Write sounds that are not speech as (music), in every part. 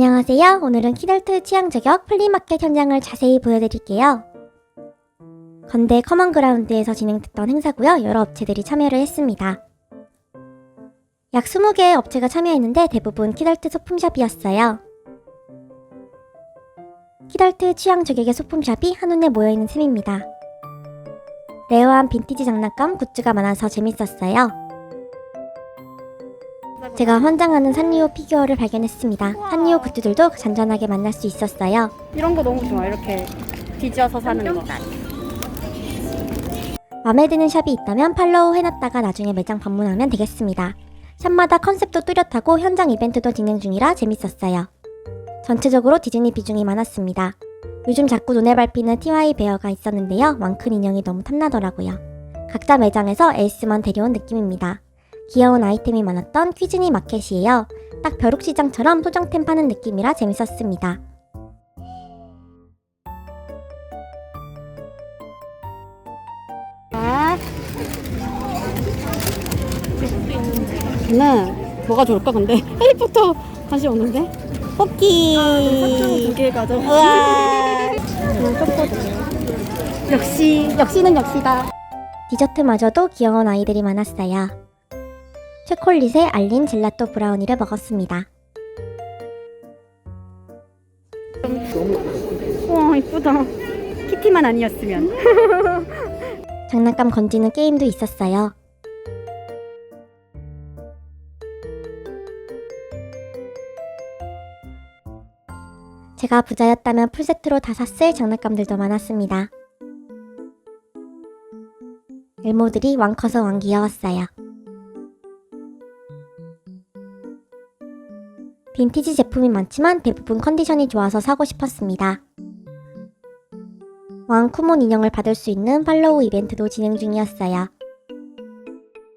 안녕하세요. 오늘은 키덜트 취향 저격 플리마켓 현장을 자세히 보여드릴게요. 건대 커먼그라운드에서 진행됐던 행사고요. 여러 업체들이 참여를 했습니다. 약 20개의 업체가 참여했는데 대부분 키덜트 소품샵이었어요. 키덜트 취향 저격의 소품샵이 한눈에 모여있는 셈입니다. 레어한 빈티지 장난감 굿즈가 많아서 재밌었어요. 제가 환장하는 산리오 피규어를 발견했습니다. 산리오 굿즈들도 잔잔하게 만날 수 있었어요. 이런 거 너무 좋아. 이렇게 뒤져서 사는 거. 마음에 드는 샵이 있다면 팔로우 해놨다가 나중에 매장 방문하면 되겠습니다. 샵마다 컨셉도 뚜렷하고 현장 이벤트도 진행 중이라 재밌었어요. 전체적으로 디즈니 비중이 많았습니다. 요즘 자꾸 눈에 밟히는 TY 베어가 있었는데요. 왕큰 인형이 너무 탐나더라고요. 각자 매장에서 에이스만 데려온 느낌입니다. 귀여운 아이템이 많았던 퀴즈니 마켓이에요. 딱 벼룩시장처럼 소장템 파는 느낌이라 재밌었습니다. 아. 네. 뭐가 좋을까 근데 (laughs) 해리포터 다시 오는데 뽑기 두개 가져 우와 역시 역시는 역시다 디저트마저도 귀여운 아이들이 많았어요. 초콜릿에 알린 젤라또 브라우니를 먹었습니다. 우와 이쁘다 키티만 아니었으면 (laughs) 장난감 건지는 게임도 있었어요. 제가 부자였다면 풀세트로 다 샀을 장난감들도 많았습니다. 엘모들이 왕 커서 왕 귀여웠어요. 빈티지 제품이 많지만 대부분 컨디션이 좋아서 사고 싶었습니다. 왕 쿠몬 인형을 받을 수 있는 팔로우 이벤트도 진행 중이었어요.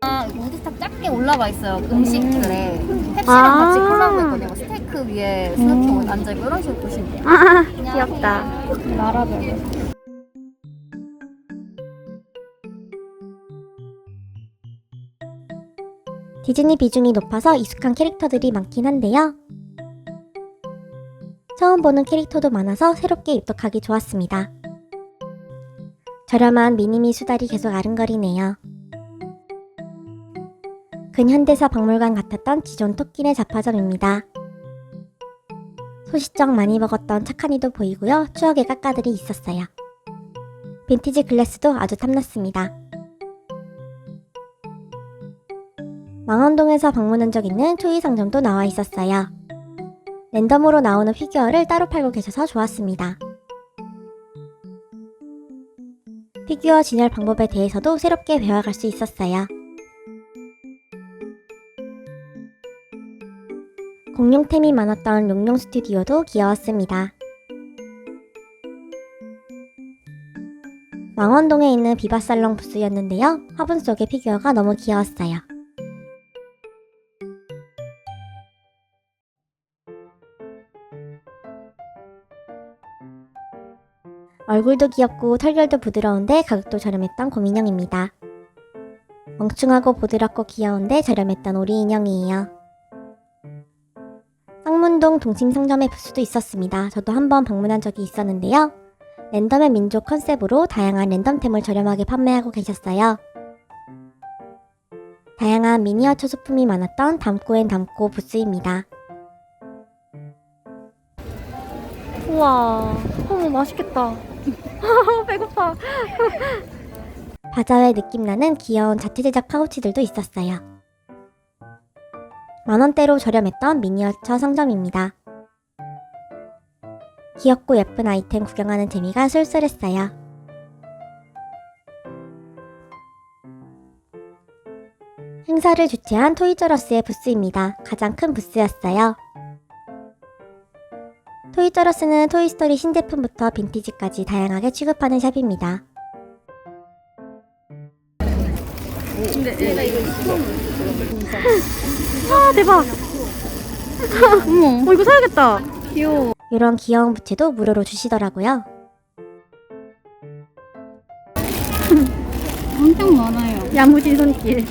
아, 우드스탁 작게 올라가 있어요. 음식들에. 펩시랑 아. 같이 콜라보 했거든요. 뭐 스테이크 위에 스누피 앉아있고 이런 식으로 보시면 돼요. 아 귀엽다 나라별로. 디즈니 비중이 높아서 익숙한 캐릭터들이 많긴 한데요. 처음 보는 캐릭터도 많아서 새롭게 입덕하기 좋았습니다. 저렴한 미니미 수달이 계속 아른거리네요. 근현대사 박물관 같았던 기존 토끼네 잡화점입니다. 소시적 많이 먹었던 착한이도 보이고요. 추억의 깎아들이 있었어요. 빈티지 글래스도 아주 탐났습니다. 망원동에서 방문한 적 있는 초이 상점도 나와 있었어요. 랜덤으로 나오는 피규어를 따로 팔고 계셔서 좋았습니다. 피규어 진열 방법에 대해서도 새롭게 배워갈 수 있었어요. 공룡템이 많았던 용룡 스튜디오도 귀여웠습니다. 망원동에 있는 비바살롱 부스였는데요. 화분 속의 피규어가 너무 귀여웠어요. 얼굴도 귀엽고 털결도 부드러운데 가격도 저렴했던 곰인형입니다. 멍충하고 부드럽고 귀여운데 저렴했던 오리 인형이에요. 쌍문동 동심상점의 부스도 있었습니다. 저도 한번 방문한 적이 있었는데요. 랜덤의 민족 컨셉으로 다양한 랜덤템을 저렴하게 판매하고 계셨어요. 다양한 미니어처 소품이 많았던 담고앤 담고 부스입니다. 우와 어머 맛있겠다 (laughs) 배고파 바자회 느낌 나는 귀여운 자체 제작 파우치들도 있었어요. 만원대로 저렴했던 미니어처 상점입니다. 귀엽고 예쁜 아이템 구경하는 재미가 쏠쏠했어요. 행사를 주최한 토이저러스의 부스입니다. 가장 큰 부스였어요. 토이저러스는 토이스토리 신제품부터 빈티지까지 다양하게 취급하는 샵입니다. 아 대박 어머 어, 이거 사야겠다 귀여워 이런 귀여운 부채도 무료로 주시더라고요. 엄청 많아요. 야무진 손길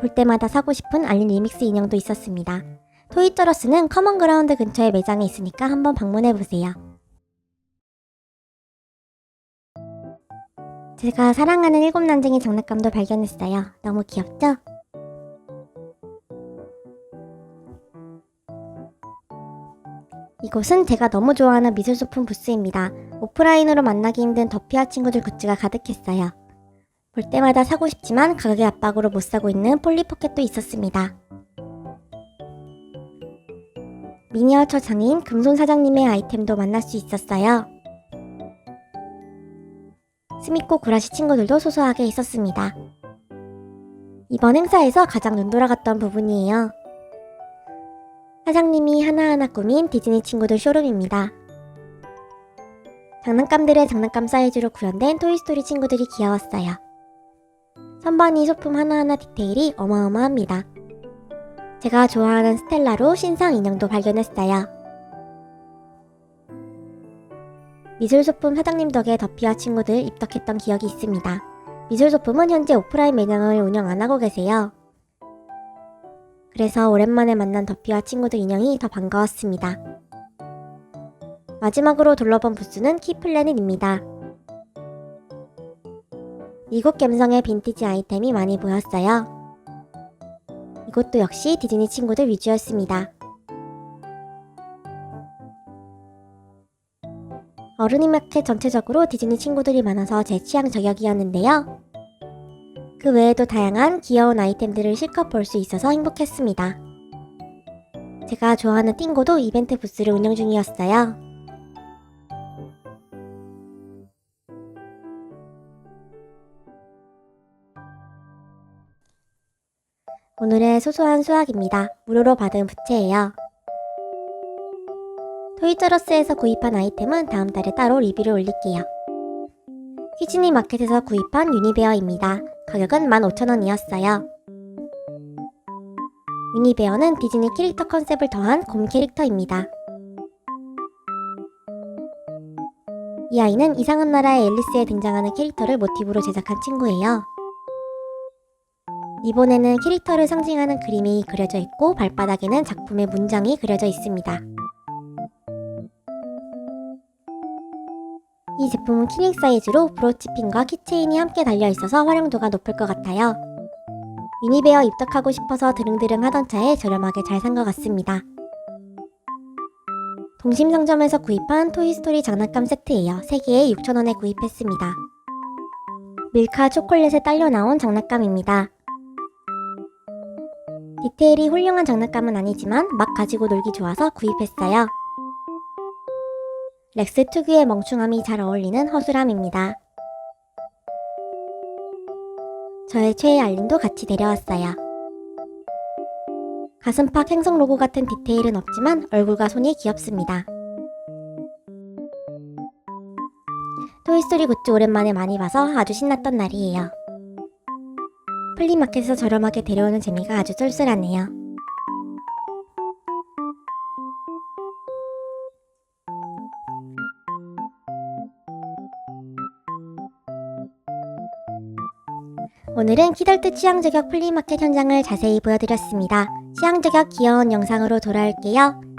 볼 때마다 사고 싶은 알린 리믹스 인형도 있었습니다. 토이저러스는 커먼그라운드 근처에 매장이 있으니까 한번 방문해보세요. 제가 사랑하는 일곱 난쟁이 장난감도 발견했어요. 너무 귀엽죠? 이곳은 제가 너무 좋아하는 미술 소품 부스입니다. 오프라인으로 만나기 힘든 더피아 친구들 굿즈가 가득했어요. 볼 때마다 사고 싶지만 가격의 압박으로 못 사고 있는 폴리포켓도 있었습니다. 미니어처 장인 금손 사장님의 아이템도 만날 수 있었어요. 스미코 구라시 친구들도 소소하게 있었습니다. 이번 행사에서 가장 눈돌아갔던 부분이에요. 사장님이 하나하나 꾸민 디즈니 친구들 쇼룸입니다. 장난감들의 장난감 사이즈로 구현된 토이스토리 친구들이 귀여웠어요. 선반이 소품 하나하나 디테일이 어마어마합니다. 제가 좋아하는 스텔라로 신상 인형도 발견했어요. 미술 소품 사장님 덕에 더피와 친구들 입덕했던 기억이 있습니다. 미술 소품은 현재 오프라인 매장을 운영 안 하고 계세요. 그래서 오랜만에 만난 더피와 친구들 인형이 더 반가웠습니다. 마지막으로 둘러본 부스는 키플래닛입니다. 미국 감성의 빈티지 아이템이 많이 보였어요. 이것도 역시 디즈니 친구들 위주였습니다. 어른이 마켓 전체적으로 디즈니 친구들이 많아서 제 취향 저격이었는데요. 그 외에도 다양한 귀여운 아이템들을 실컷 볼 수 있어서 행복했습니다. 제가 좋아하는 띵고도 이벤트 부스를 운영 중이었어요. 오늘의 소소한 수학입니다. 무료로 받은 부채예요. 토이저러스에서 구입한 아이템은 다음 달에 따로 리뷰를 올릴게요. 휘즈니 마켓에서 구입한 유니베어입니다. 가격은 15,000원이었어요. 유니베어는 디즈니 캐릭터 컨셉을 더한 곰 캐릭터입니다. 이 아이는 이상한 나라의 앨리스에 등장하는 캐릭터를 모티브로 제작한 친구예요. 이번에는 캐릭터를 상징하는 그림이 그려져 있고 발바닥에는 작품의 문장이 그려져 있습니다. 이 제품은 키링 사이즈로 브로치핀과 키체인이 함께 달려 있어서 활용도가 높을 것 같아요. 유니베어 입덕하고 싶어서 드릉드릉 하던 차에 저렴하게 잘 산 것 같습니다. 동심상점에서 구입한 토이스토리 장난감 세트예요. 3개에 6,000원에 구입했습니다. 밀카 초콜릿에 딸려 나온 장난감입니다. 디테일이 훌륭한 장난감은 아니지만 막 가지고 놀기 좋아서 구입했어요. 렉스 특유의 멍충함이 잘 어울리는 허술함입니다. 저의 최애 알림도 같이 데려왔어요. 가슴팍 행성 로고 같은 디테일은 없지만 얼굴과 손이 귀엽습니다. 토이스토리 굿즈 오랜만에 많이 봐서 아주 신났던 날이에요. 플리마켓에서 저렴하게 데려오는 재미가 아주 쏠쏠하네요. 오늘은 키덜트 취향 저격 플리마켓 현장을 자세히 보여드렸습니다. 취향 저격 귀여운 영상으로 돌아올게요.